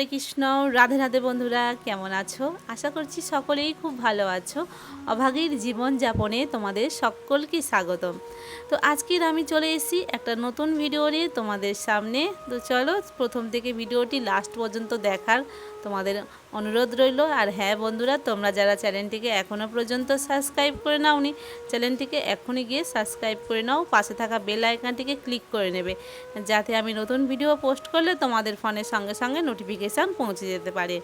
হরে কৃষ্ণ, রাধে রাধে বন্ধুরা, কেমন আছো? আশা করছি সকলেই খুব ভালো আছো। অভাগীর জীবনযাপনে তোমাদের সকলকে স্বাগতম। তো আজকের আমি চলে এসেছি একটা নতুন ভিডিও নিয়ে তোমাদের সামনে। তো চলো, প্রথম থেকে ভিডিওটি লাস্ট পর্যন্ত দেখার তোমাদের অনুরোধ রইল। আর হ্যাঁ বন্ধুরা, তোমরা যারা চ্যানেলটিকে এখনও পর্যন্ত সাবস্ক্রাইব করে নাওনি, চ্যানেলটিকে এখনই গিয়ে সাবস্ক্রাইব করে নাও। পাশে থাকা বেল আইকনটিকে ক্লিক করে নেবে, যাতে আমি নতুন ভিডিও পোস্ট করলে তোমাদের ফোনের সঙ্গে সঙ্গে নোটিফিকেশান পৌঁছে যেতে পারে।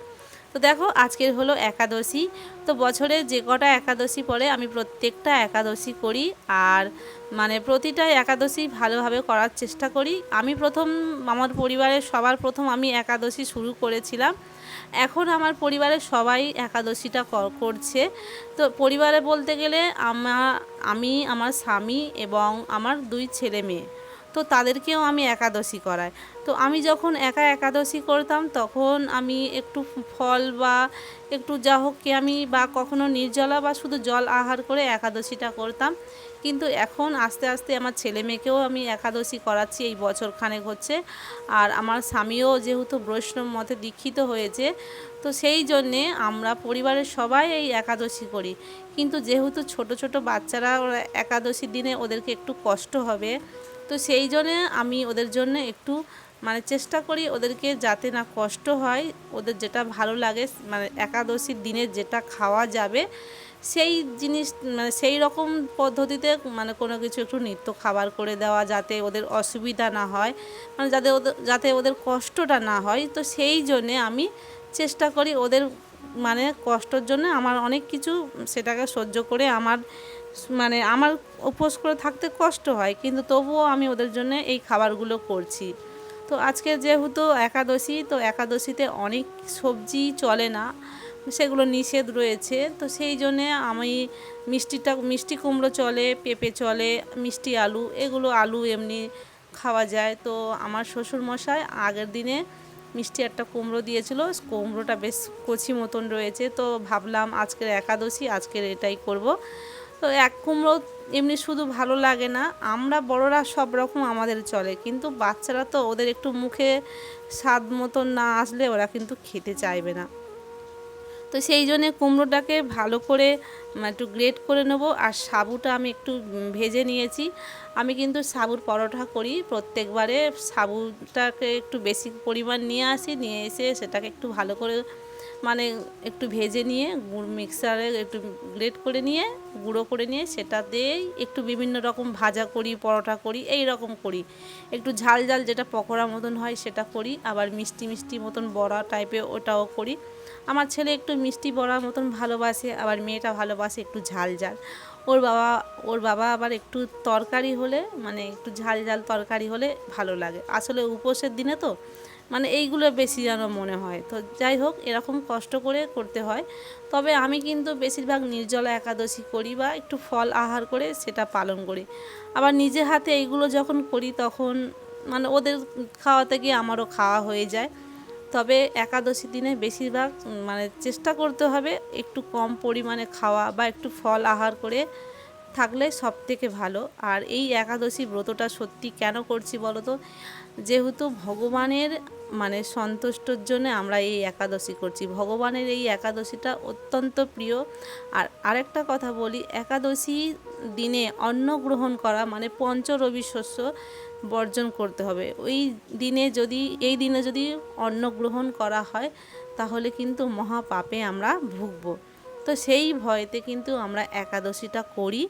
তো দেখো, আজকের হলো একাদশী। তো বছরে যে কটা একাদশী পড়ে, আমি প্রত্যেকটা একাদশী করি আর মানে প্রতিটা একাদশী ভালোভাবে করার চেষ্টা করি। আমি প্রথম, আমার পরিবারের সবার প্রথম আমি একাদশী শুরু করেছিলাম। এখন আমার পরিবারের সবাই একাদশীটা করছে। তো পরিবারে বলতে গেলে আমার আমি, আমার স্বামী এবং আমার দুই ছেলে মেয়ে। তো তাদেরকেও আমি একাদশী করাই। তো আমি যখন একা একাদশী করতাম, তখন আমি একটু ফল বা একটু যা হোক কি আমি বা কখনো নির্জলা বা শুধু জল আহার করে একাদশীটা করতাম। কিন্তু এখন আস্তে আস্তে আমার ছেলে মেয়েকেও আমি একাদশী করাচ্ছি, এই বছর খানেক হচ্ছে। আর আমার স্বামীও যেহেতু বৈষ্ণব মতে দীক্ষিত হয়েছে, তো সেই জন্যে আমরা পরিবারের সবাই এই একাদশী করি। কিন্তু যেহেতু ছোট ছোট বাচ্চারা, ওরা একাদশীর দিনে ওদেরকে একটু কষ্ট হবে তো সেই জন্যে আমি ওদের জন্য একটু মানে চেষ্টা করি ওদেরকে যাতে না কষ্ট হয়, ওদের যেটা ভালো লাগে মানে একাদশীর দিনে যেটা খাওয়া যাবে, সেই জিনিস মানে সেই রকম পদ্ধতিতে মানে কোনো কিছু একটু নিত্য খাবার করে দেওয়া যাতে ওদের অসুবিধা না হয় মানে যাতে ওদের যাতে ওদের কষ্টটা না হয়, তো সেই জন্যে আমি চেষ্টা করি ওদের মানে কষ্টর জন্য আমার অনেক কিছু সেটাকে সহ্য করে আমার মানে আমার উপোস করে থাকতে কষ্ট হয়, কিন্তু তবুও আমি ওদের জন্য এই খাবারগুলো করছি। তো আজকে যেহেতু একাদশী, তো একাদশীতে অনেক সবজি চলে না, সেগুলো নিষেধ রয়েছে। তো সেই জন্যে আমি মিষ্টিটা, মিষ্টি কুমড়ো চলে, পেঁপে চলে, মিষ্টি আলু, এগুলো আলু এমনি খাওয়া যায়। তো আমার শ্বশুরমশাই আগের দিনে মিষ্টি একটা কুমড়ো দিয়েছিল, কুমড়োটা বেশ কচি মতন রয়েছে। তো ভাবলাম আজকের একাদশী, আজকের এটাই করব। তো এক কুমড়ো এমনি শুধু ভালো লাগে না। আমরা বড়রা সব রকম আমাদের চলে। কিন্তু বাচ্চারা তো ওদের একটু মুখে স্বাদ মতন না আসলে ওরা কিন্তু খেতে চাইবে না। তো সেই জন্যে কুমড়োটাকে ভালো করে একটু গ্রেট করে নেব। আর সাবুটা আমি একটু ভেজে নিয়েছি। আমি কিন্তু সাবুর পরোটা করি প্রত্যেকবারে। সাবুটাকে একটু বেশি পরিমাণ নিয়ে আসি। নিয়ে এসে সেটাকে একটু ভালো করে মানে একটু ভেজে নিয়ে গুড় মিক্সারে একটু গ্রেট করে নিয়ে, গুঁড়ো করে নিয়ে সেটা দিয়েই একটু বিভিন্ন রকম ভাজা করি, পরোটা করি, এই রকম করি। একটু ঝাল ঝাল যেটা পকোড়া মতন হয় সেটা করি, আবার মিষ্টি মিষ্টি মতন বড়া টাইপের ওটাও করি। আমার ছেলে একটু মিষ্টি বড়ার মতন ভালোবাসে, আবার মেয়েটা ভালোবাসে একটু ঝাল ঝাল। ওর বাবা ওর বাবা আবার একটু তরকারি হলে মানে একটু ঝাল ঝাল তরকারি হলে ভালো লাগে। আসলে উপোসের দিনে তো মানে এইগুলো বেশি যেন মনে হয়। তো যাই হোক, এরকম কষ্ট করে করতে হয়। তবে আমি কিন্তু বেশিরভাগ নির্জলা একাদশী করি বা একটু ফল আহার করে সেটা পালন করি। আবার নিজে হাতে এইগুলো যখন করি তখন মানে ওদের খাওয়াতে গিয়ে আমারও খাওয়া হয়ে যায়। তবে একাদশী দিনে বেশিরভাগ মানে চেষ্টা করতে হবে একটু কম পরিমাণে খাওয়া বা একটু ফল আহার করে থাকলে সব থেকে ভালো। আর এই একাদশী ব্রতটা সত্যি কেন করছি বলো তো? যেহেতু ভগবানের মানে সন্তুষ্টর জন্য আমরা এই একাদশী করছি। ভগবানের এই একাদশীটা অত্যন্ত প্রিয়। আর আরেকটা কথা বলি, একাদশী দিনে অন্ন গ্রহণ করা মানে পঞ্চ রবি শস্য বর্জন করতে হবে। ওই দিনে যদি, এই দিনে যদি অন্ন গ্রহণ করা হয়, তাহলে কিন্তু মহাপাপে আমরা ভুগব। তো সেই ভয়তে কিন্তু আমরা একাদশীটা করি।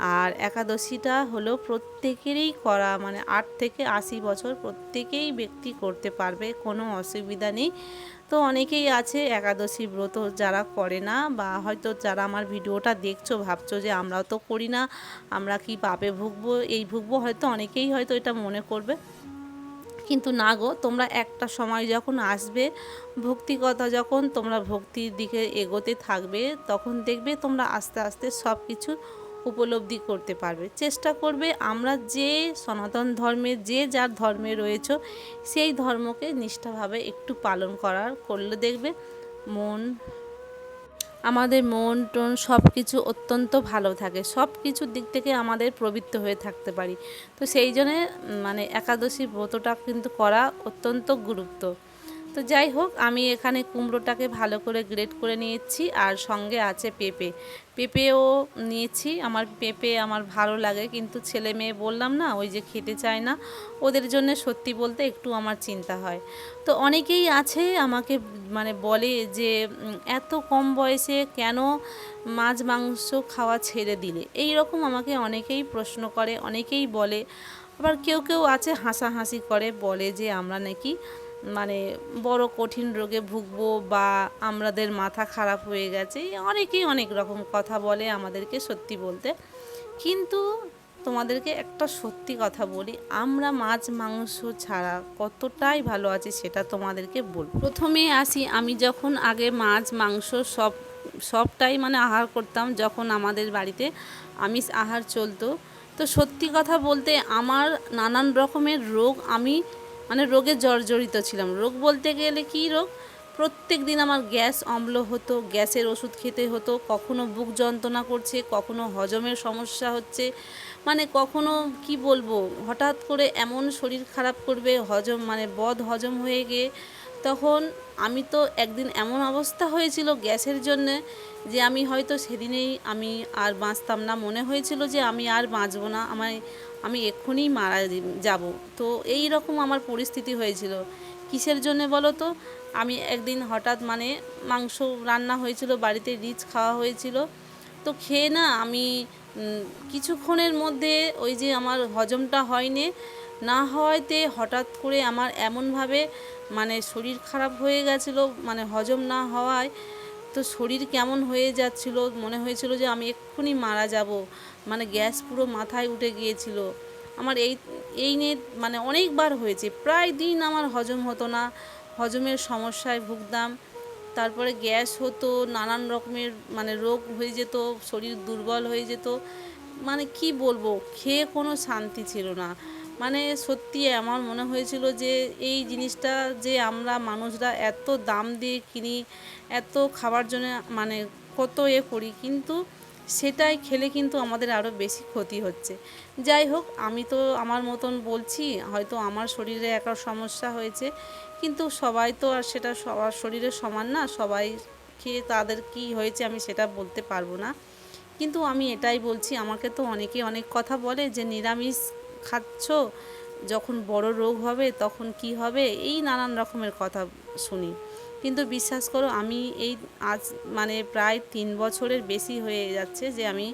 আর একাদশীটা হলো প্রত্যেকেরই করা মানে আট থেকে আশি বছর প্রত্যেকেই ব্যক্তি করতে পারবে, কোনো অসুবিধা নেই। তো অনেকেই আছে একাদশী ব্রত যারা করে না বা হয়তো যারা আমার ভিডিওটা দেখছ, ভাবছ যে আমরাও তো করি না, আমরা কি পাপে ভুগবো, এই ভুগবো, হয়তো অনেকেই হয়তো এটা মনে করবে। কিন্তু না গো, তোমরা একটা সময় যখন আসবে, ভক্তিকথা যখন তোমরা ভক্তির দিকে এগোতে থাকবে, তখন দেখবে তোমরা আস্তে আস্তে সব কিছু উপলব্ধি করতে পারবে। চেষ্টা করবে আমরা যে সনাতন ধর্মে, যে যার ধর্মে রয়েছে, সেই ধর্মকে নিষ্ঠাভাবে একটু পালন করার, করলে দেখবে মন, আমাদের মন টন সব কিছু অত্যন্ত ভালো থাকে। সব কিছুর দিক থেকে আমাদের প্রবৃত্ত হয়ে থাকতে পারি। তো সেই জন্যে মানে একাদশী ব্রতটা কিন্তু করা অত্যন্ত গুরুত্ব। তো যাই হোক, আমি এখানে কুমড়োটাকে ভালো করে গ্রেট করে নিয়েছি আর সঙ্গে আছে পেঁপে। পেঁপেও নিয়েছি, আমার পেঁপে আমার ভালো লাগে কিন্তু ছেলে মেয়ে বললাম না, ওই যে খেতে চায় না, ওদের জন্য সত্যি বলতে একটু আমার চিন্তা হয়। তো অনেকেই আছে আমাকে মানে বলে যে এত কম বয়সে কেন মাছ মাংস খাওয়া ছেড়ে দিলে? এই রকম আমাকে অনেকেই প্রশ্ন করে, অনেকেই বলে। আবার কেউ কেউ আছে হাসাহাসি করে, বলে যে আমরা নাকি মানে বড় কঠিন রোগে ভুগবো বা আমাদের মাথা খারাপ হয়ে গেছে অনেকেই অনেক রকম কথা বলে আমাদেরকে সত্যি বলতে। কিন্তু তোমাদেরকে একটা সত্যি কথা বলি, আমরা মাছ, মাংস ছাড়া কতটাই ভালো আছি সেটা তোমাদেরকে বলব। প্রথমে আসি, আমি যখন আগে মাছ, মাংস সব, সবটাই মানে আহার করতাম যখন আমাদের বাড়িতে আমিষ আহার চলতো। তো সত্যি কথা বলতে আমার নানান রকমের রোগ আমি মানে রোগে জর্জরিত ছিলাম। রোগ বলতে গেলে কি রোগ? প্রত্যেক দিন আমার গ্যাস অম্ল হতো, গ্যাসের ওষুধ খেতে হতো, কখনো বুক যন্ত্রণা করছে, কখনো হজমের সমস্যা হচ্ছে। মানে কখনো কি বলব, হঠাৎ করে এমন শরীর খারাপ করবে, হজম মানে বদ হজম হয়ে গিয়ে তখন আমি তো একদিন এমন অবস্থা হয়েছিল গ্যাসের জন্যে যে আমি হয়তো সেদিনেই আমি আর বাঁচতাম না। মনে হয়েছিল যে আমি আর বাঁচবো না। আমায় আমি এক্ষুনি মারা যাব। তো এই রকম আমার পরিস্থিতি হয়েছিল। কিসের জন্য বলো তো? আমি একদিন হঠাৎ মানে মাংস রান্না হয়েছিল, বাড়িতে রিচ খাওয়া হয়েছিল। তো খেয়ে না আমি কিছুক্ষণের মধ্যে ওই যে আমার হজমটা হয়নি, না হওয়াতে হঠাৎ করে আমার এমনভাবে মানে শরীর খারাপ হয়ে গেছিল মানে হজম না হওয়ায় তো শরীর কেমন হয়ে যাচ্ছিল? মনে হয়েছিল যে আমি এক্ষুনি মারা যাব। মানে গ্যাস পুরো মাথায় উঠে গিয়েছিল। আমার এই এই নিয়ে মানে অনেকবার হয়েছে। প্রায় দিন আমার হজম হতো না। হজমের সমস্যায় ভুগতাম। তারপরে গ্যাস হতো, নানান রকমের মানে রোগ হয়ে যেত, শরীর দুর্বল হয়ে যেত। মানে কি বলব? খেয়ে কোনো শান্তি ছিল না। মানে সত্যি আমার মনে হয়েছিল যে এই জিনিসটা যে আমরা মানুষরা এত দাম দিয়ে কিনি, এত খাবার জন্য মানে কত এ করি, কিন্তু সেটাই খেলে কিন্তু আমাদের আরও বেশি ক্ষতি হচ্ছে। যাই হোক, আমি তো আমার মতন বলছি, হয়তো আমার শরীরে একটা সমস্যা হয়েছে, কিন্তু সবাই তো আর সেটা সবার শরীরে সমান না, সবাই খেয়ে তাদের কি হয়েছে আমি সেটা বলতে পারব না। কিন্তু আমি এটাই বলছি, আমাকে তো অনেকে অনেক কথা বলে যে নিরামিষ খাচ্ছ, যখন বড় রোগ হবে তখন কি হবে? এই নানান রকমের কথা শুনি। কিন্তু বিশ্বাস করো, আমি এই আজ মানে প্রায় তিন বছরের বেশি হয়ে যাচ্ছে যে আমি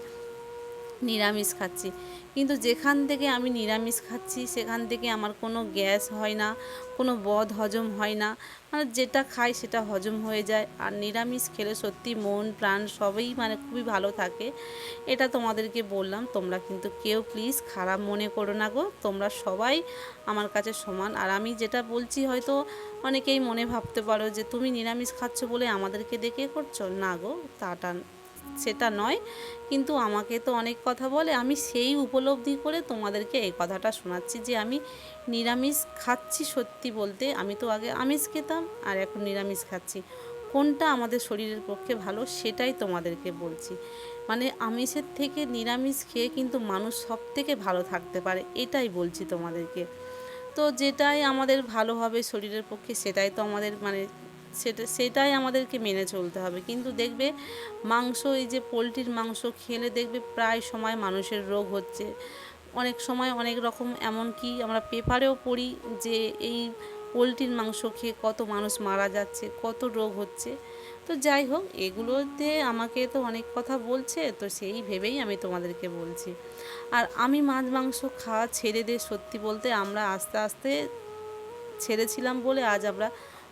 নিরামিষ খাচ্ছি। কিন্তু যেখান থেকে আমি নিরামিষ খাচ্ছি, সেখান থেকে আমার কোনো গ্যাস হয় না, কোনো বদ হজম হয় না। মানে যেটা খাই সেটা হজম হয়ে যায়। আর নিরামিষ খেলে সত্যি মন, প্রাণ সবই মানে খুবই ভালো থাকে। এটা তোমাদেরকে বললাম, তোমরা কিন্তু কেউ প্লিজ খারাপ মনে করো না গো। তোমরা সবাই আমার কাছে সমান। আর আমি যেটা বলছি হয়তো অনেকেই মনে ভাবতে পারো যে, তুমি নিরামিষ খাচ্ছ বলে আমাদেরকে দেখে করছ? না গো তাটা সেটা নয়, কিন্তু আমাকে তো অনেক কথা বলে। আমি সেই উপলব্ধি করে তোমাদেরকে এই কথাটা শোনাচ্ছি যে আমি নিরামিষ খাচ্ছি সত্যি বলতে। আমি তো আগে আমিষ খেতাম আর এখন নিরামিষ খাচ্ছি। কোনটা আমাদের শরীরের পক্ষে ভালো সেটাই তোমাদেরকে বলছি। মানে আমিষের থেকে নিরামিষ খেয়ে কিন্তু মানুষ সব থেকে ভালো থাকতে পারে, এটাই বলছি তোমাদেরকে। তো যেটাই আমাদের ভালো হবে শরীরের পক্ষে, সেটাই তো আমাদের মানে সেটা, সেটাই আমাদেরকে মেনে চলতে হবে। কিন্তু দেখবে মাংস, এই যে পোলট্রির মাংস খেলে দেখবে প্রায় সময় মানুষের রোগ হচ্ছে। অনেক সময় অনেক রকম এমন কি আমরা পেপারেও পড়ি যে এই পোলট্রির মাংস খেয়ে কত মানুষ মারা যাচ্ছে, কত রোগ হচ্ছে। তো যাই হোক, এগুলোতে আমাকে তো অনেক কথা বলছে, তো সেই ভেবেই আমি তোমাদেরকে বলছি। আর আমি মাছ মাংস খাওয়া ছেড়ে দিয়ে সত্যি বলতে, আমরা আস্তে আস্তে ছেড়েছিলাম বলে আজ আমরা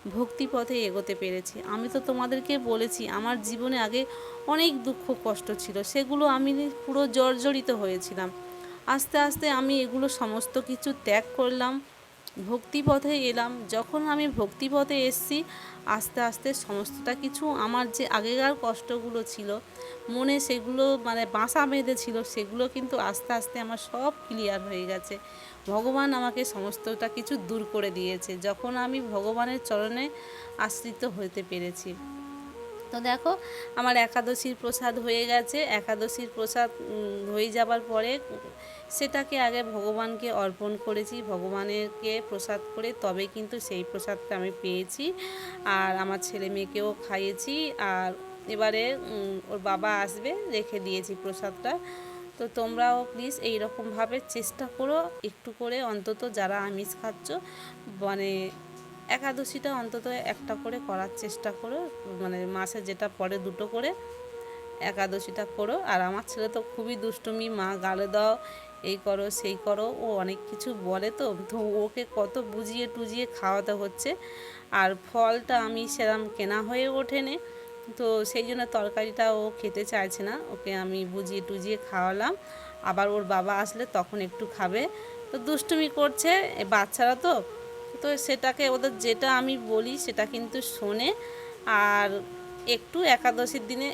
ভক্তি পথে এগোতে পেরেছি। আমি তো তোমাদেরকে বলেছি, আমার জীবনে আগে অনেক দুঃখ কষ্ট ছিল, সেগুলো আমি পুরো জর্জরিত হয়েছিলাম। আস্তে আস্তে আমি এগুলো সমস্ত কিছু ত্যাগ করলাম ভক্তিপথে এলাম। যখন আমি ভক্তিপথে এসছি, আস্তে আস্তে সমস্তটা কিছু আমার যে আগেকার কষ্টগুলো ছিল, মনে সেগুলো মানে বাসা বেঁধেছিল, সেগুলো কিন্তু আস্তে আস্তে আমার সব ক্লিয়ার হয়ে গেছে। ভগবান আমাকে সমস্তটা কিছু দূর করে দিয়েছে, যখন আমি ভগবানের চরণে আশ্রিত হতে পেরেছি। তো দেখো, আমার একাদশীর প্রসাদ হয়ে গেছে। একাদশীর প্রসাদ হয়ে যাবার পরে সেটাকে আগে ভগবানকে অর্পণ করেছি ভগবানেরকে প্রসাদ করে তবে কিন্তু সেই প্রসাদটা আমি পেয়েছি আর আমার ছেলে মেয়েকেও খাইয়েছি আর এবারে ওর বাবা আসবে, রেখে দিয়েছি প্রসাদটা। তো তোমরাও প্লিজ এই রকমভাবে চেষ্টা করো। একটু করে অন্তত যারা আমিষ খাচ্ছ মানে একাদশীটা অন্তত একটা করে করার চেষ্টা করো। মানে মাসে যেটা পরে দুটো করে একাদশীটা করো। আর আমার ছেলে তো খুবই দুষ্টুমি, মা গালে দাও, এই করো, সেই করো, ও অনেক কিছু বলে তো তো ওকে কত বুঝিয়ে টুজিয়ে খাওয়াতে হচ্ছে। আর ফলটা আমি সেরম কেনা হয়ে ওঠেনি। তো সেই জন্য তরকারিটা ও খেতে চাইছে না। ওকে আমি বুঝিয়ে টুজিয়ে খাওয়ালাম। আবার ওর বাবা আসলে তখন একটু খাবে। তো দুষ্টুমি করছে বাচ্চারা তো। তো সেটাকে ওদের যেটা আমি বলি সেটা কিন্তু শোনে। আর একটু একাদশীর দিনে